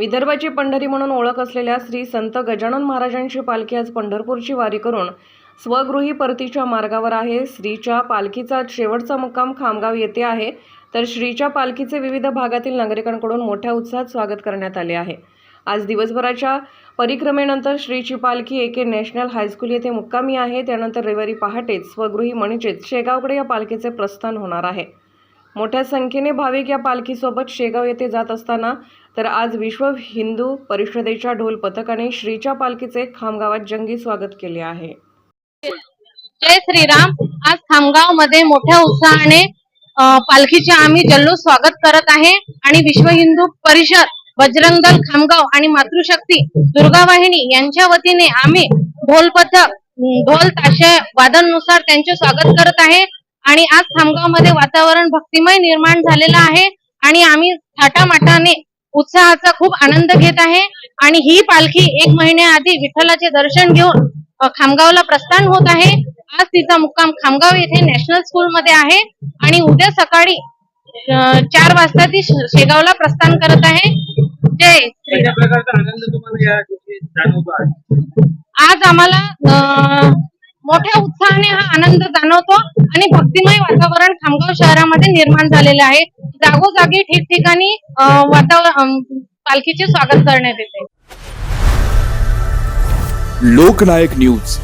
विदर्भाची पंढरी म्हणून ओळख असलेल्या श्री संत गजानन महाराजांची पालखी आज पंढरपूरची वारी करून स्वगृही परतीच्या मार्गावर आहे. श्रीच्या पालखीचा शेवटचा मुक्काम खामगाव येथे आहे. तर श्रीच्या पालखीचे विविध भागातील नागरिकांकडून मोठ्या उत्साहात स्वागत करण्यात आले आहे. आज दिवसभराच्या परिक्रमेनंतर श्रीची पालखी एके नॅशनल हायस्कूल येथे मुक्कामी आहे. त्यानंतर रविवारी पहाटेच स्वगृही म्हणजेच शेगावकडे या पालखीचे प्रस्थान होणार आहे. मोठ्या संख्येने भाविक या पालखीसोबत शेगाव येथे जात असताना तर आज विश्व हिंदू परिषदेच्या ढोल पथकाने श्रीच्या पालखीचे खामगावात जंगी स्वागत केले आहे. जय श्रीराम. आज खामगावमध्ये मोठ्या उत्साहाने पालखीचे आम्ही जल्लोष स्वागत करत आहे आणि विश्व हिंदू परिषद बजरंग दल खामगाव आणि मातृशक्ती दुर्गा वाहिनी यांच्या वतीने आम्ही ढोल पथक ढोल ताशे वादननुसार त्यांचे स्वागत करत आहे. आणि आज खामगावमध्ये वातावरण भक्तिमय निर्माण झालेलं आहे आणि आम्ही थाटामाटाने उत्साहाचा खूप आनंद घेत आहे. आणि ही पालखी एक महिन्याआधी विठ्ठलाचे दर्शन घेऊन खामगावला प्रस्थान होत आहे. आज तिचा मुक्काम खामगाव येथे नॅशनल स्कूल मध्ये आहे. आणि उद्या सकाळी चार वाजता ती शेगावला प्रस्थान करत आहे. जय आज आम्हाला मोठ्या उत्साहाने हा आनंद जाणवतो आणि भक्तिमय वातावरण खामगाव शहरामध्ये निर्माण झालेलं आहे. जागोजागी ठिकठिकाणी वातावरण पालखीचे स्वागत करण्यात येते. लोकनायक न्यूज.